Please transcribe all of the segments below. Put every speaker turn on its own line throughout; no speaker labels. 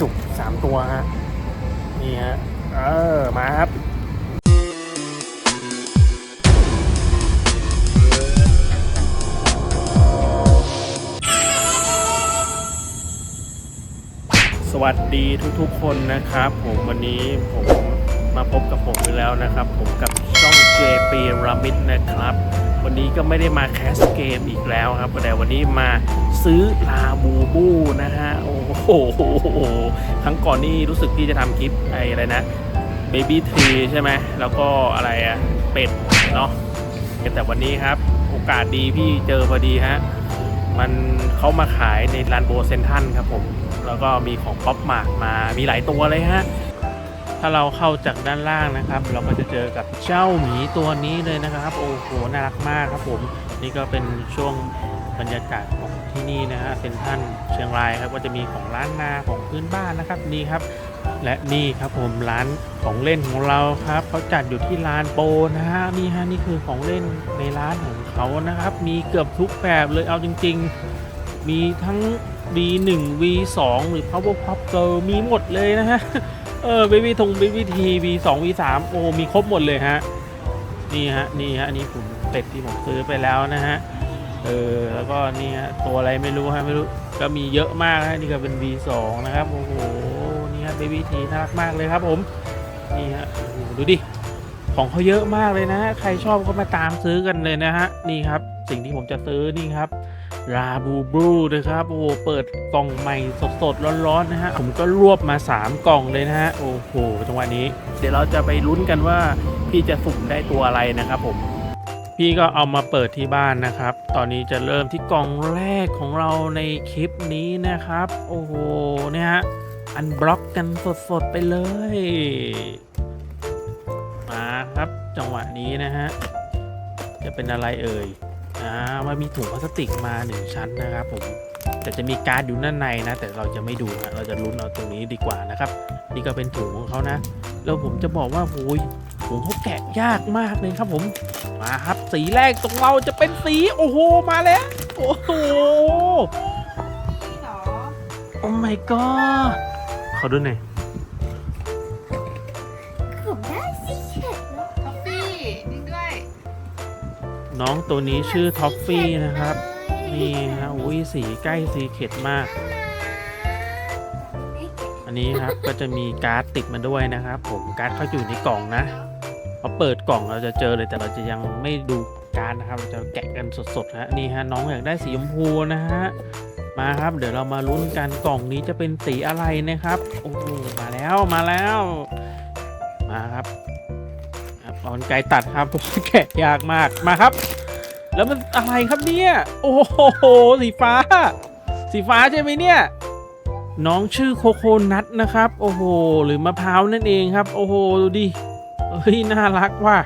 จุกสามตัวฮะนี่ฮะเออมาครับสวัสดีทุกๆคนนะครับ ผมวันนี้ผมมาพบกับผมอีกแล้วนะครับ ผมกับช่อง JP Ramit นะครับ วันนี้ก็ไม่ได้มาแคสเกมอีกแล้วครับแต่วันนี้มาซื้อลาบูบูนะฮะ โอ้โหครั้งก่อนนี่รู้สึกที่จะทำคลิปไอ้อะไรนะ Baby t r e e ใช่ไหมแล้วก็อะไรอะเป็ดเนาะแต่วันนี้ครับ โอกาสดีพี่เจอพอดีฮะ มันเขามาขายในร้านโบเซนทันครับผม แล้วก็มีของป๊อปมาร์กมามีหลายตัวเลยฮะ ถ้าเราเข้าจากด้านล่างนะครับ เราก็จะเจอกับเจ้าหมีตัวนี้เลยนะครับ โอ้โห น่ารักมากครับผม นี่ก็เป็นช่วงบรรยากาศของ ที่นี่นะฮะเซนทรันเชียงรายครับก็จะมีของร้านนาของพื้นบ้านนะครับนี่ครับ และนี่ครับผมร้านของเล่นของเราครับเขาจัดอยู่ที่ลานโปนะฮะนี่ฮะนี่คือของเล่นในร้านของเขานะครับ มีเกือบทุกแบบเลยเอาจริง ๆ มีทั้ง V1 V2 หรือ Power Pop Girl มีหมดเลยนะฮะเออ Baby ทง Baby T V2 V3 โอ้มีครบหมดเลยฮะนี่ฮะนี่ฮะอันนี้ผมเป็ดที่ผมซื้อไปแล้วนะฮะ เออแล้วก็นี่ฮะตัวอะไรไม่รู้ฮะไม่รู้ก็มีเยอะมากฮะนี่ก็เป็น V2 นะครับโอ้โหนี่ฮะ Baby T น่ารักมากเลยครับผมนี่ฮะดูดิของเขาเยอะมากเลยนะ ใครชอบก็มาตามซื้อกันเลยนะฮะนี่ครับสิ่งที่ผมจะซื้อนี่ครับราบูบูนะครับโอ้โหเปิดกล่องใหม่สดๆร้อนๆนะฮะผมก็รวบมา 3 กล่องเลยนะฮะโอ้โหจังหวะนี้ เดี๋ยวเราจะไปลุ้นกันว่าพี่จะสุ่มได้ตัวอะไรนะครับผม พี่ก็เอามาเปิดที่บ้านนะครับ ตอนนี้จะเริ่มที่กล่องแรกของเราในคลิปนี้นะครับ โอ้โห เนี่ยฮะ อันบล็อกกันสดๆไปเลย มาครับ จังหวะนี้นะฮะ จะเป็นอะไรเอ่ย อ่ามันมีถุงพลาสติกมาหนึ่งชั้นนะครับผม แต่จะมีการ์ดอยู่ด้านในนะ แต่เราจะไม่ดูนะ เราจะลุ้นเอาตรงนี้ดีกว่านะครับ นี่ก็เป็นถุงของเขานะ แล้วผมจะบอกว่าโอ้ย ถุงเขาแกะยากมากเลยครับผม มาครับสีแรกตรงเราจะเป็นสีโอ้โหมาแล้วโอ้โหโอ้ my god ขอดูหน่อย
ผมได้สีเข็ดแล้ว
ท็อฟฟี่จริงด้วย
น้องตัวนี้ชื่อท็อฟฟี่นะครับ นี่ฮะอุ้ยสีใกล้สีเข็ดมาก อันนี้ครับก็จะมีการ์ดติดมาด้วยนะครับ ผมการ์ดเขาอยู่ในกล่องนะ พอเปิดกล่องเราจะเจอเลยแต่เราจะยังไม่ดูการนะครับเราจะแกะกันสดๆฮะนี่ฮะน้องอยากได้สีชมพูนะฮะมาครับเดี๋ยวเรามาลุ้นกันกล่องนี้จะเป็นสีอะไรนะครับโอ้โหมาแล้วมาแล้วมาครับเอาไกรตัดครับแกะยากมากมาครับ แล้วมันอะไรครับเนี่ยโอ้โหสีฟ้า สีฟ้าใช่ไหมเนี่ยน้องชื่อโคโคนัทนะครับ โอ้โห หรือมะพร้าวนั่นเองครับ โอ้โห ดูดิ เฮ้ยน่ารักว่ะ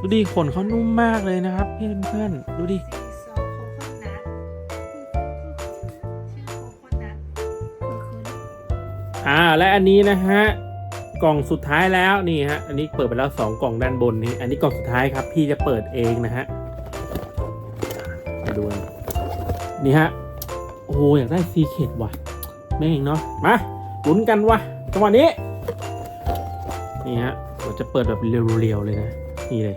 ดูดิขนเขานุ่มมากเลยนะครับเพื่อนๆดูดิ
สีซอโคโคนัทชื่อนัทคุณคุณ
อ่าและอันนี้นะฮะกล่องสุดท้ายแล้วนี่ฮะอันนี้เปิดไปแล้วสองกล่องด้านบนนี้ อันนี้กล่องสุดท้ายครับพี่จะเปิดเองนะฮะมาดูนี่ฮะโอ้อยากได้ซีเคดว่ะแม่งเนาะมาลุ้นกันวะจังหวะนี้ นี่ฮะเราจะเปิดแบบเรียวๆเลยนะ นี่เลย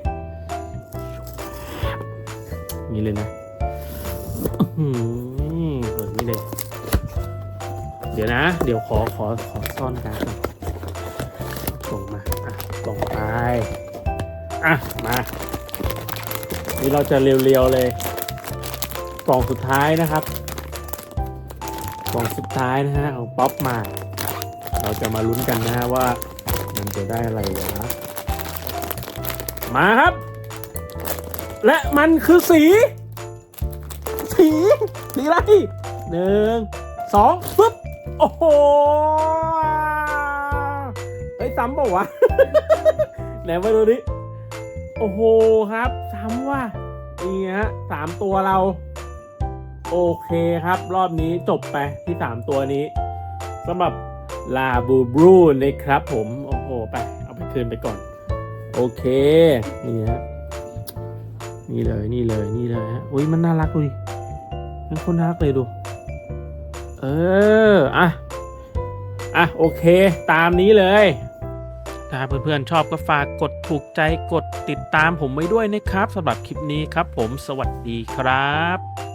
นี่เลยนะอื้อหือเปิดนี่เลย เดี๋ยวนะ เดี๋ยวขอขอขอซ่อนการดส่งมา อะส่งไป อะ มา นี่เราจะเรียวๆเลย กล่องสุดท้ายนะครับ กล่องสุดท้ายนะฮะของป๊อปมา เราจะมาลุ้นกันนะฮะว่า มันจะได้อะไรวะมาครับ และมันคือสี สีสีอะไรหนึ่งสองปึ๊บโอ้โหเฮ้ยซ้ำเปล่าวะไหนมาดูดิโอ้โหครับซ้ำว่ะนี่ฮะสามตัวเรา โอเคครับ รอบนี้จบไปที่3ตัวนี้สำหรับลาบูบรูนะครับผม ไปเอาไปคืนไปก่อน โอเค นี่ฮะ นี่เลย นี่เลย นี่เลยฮะ อุ้ยมันน่ารักดูดิมันคนน่ารักเลยดู เออ อะ อะ โอเค ตามนี้เลยถ้าเพื่อนๆชอบก็ฝากกดถูกใจกดติดตามผมไว้ด้วยนะครับสำหรับคลิปนี้ครับผมสวัสดีครับ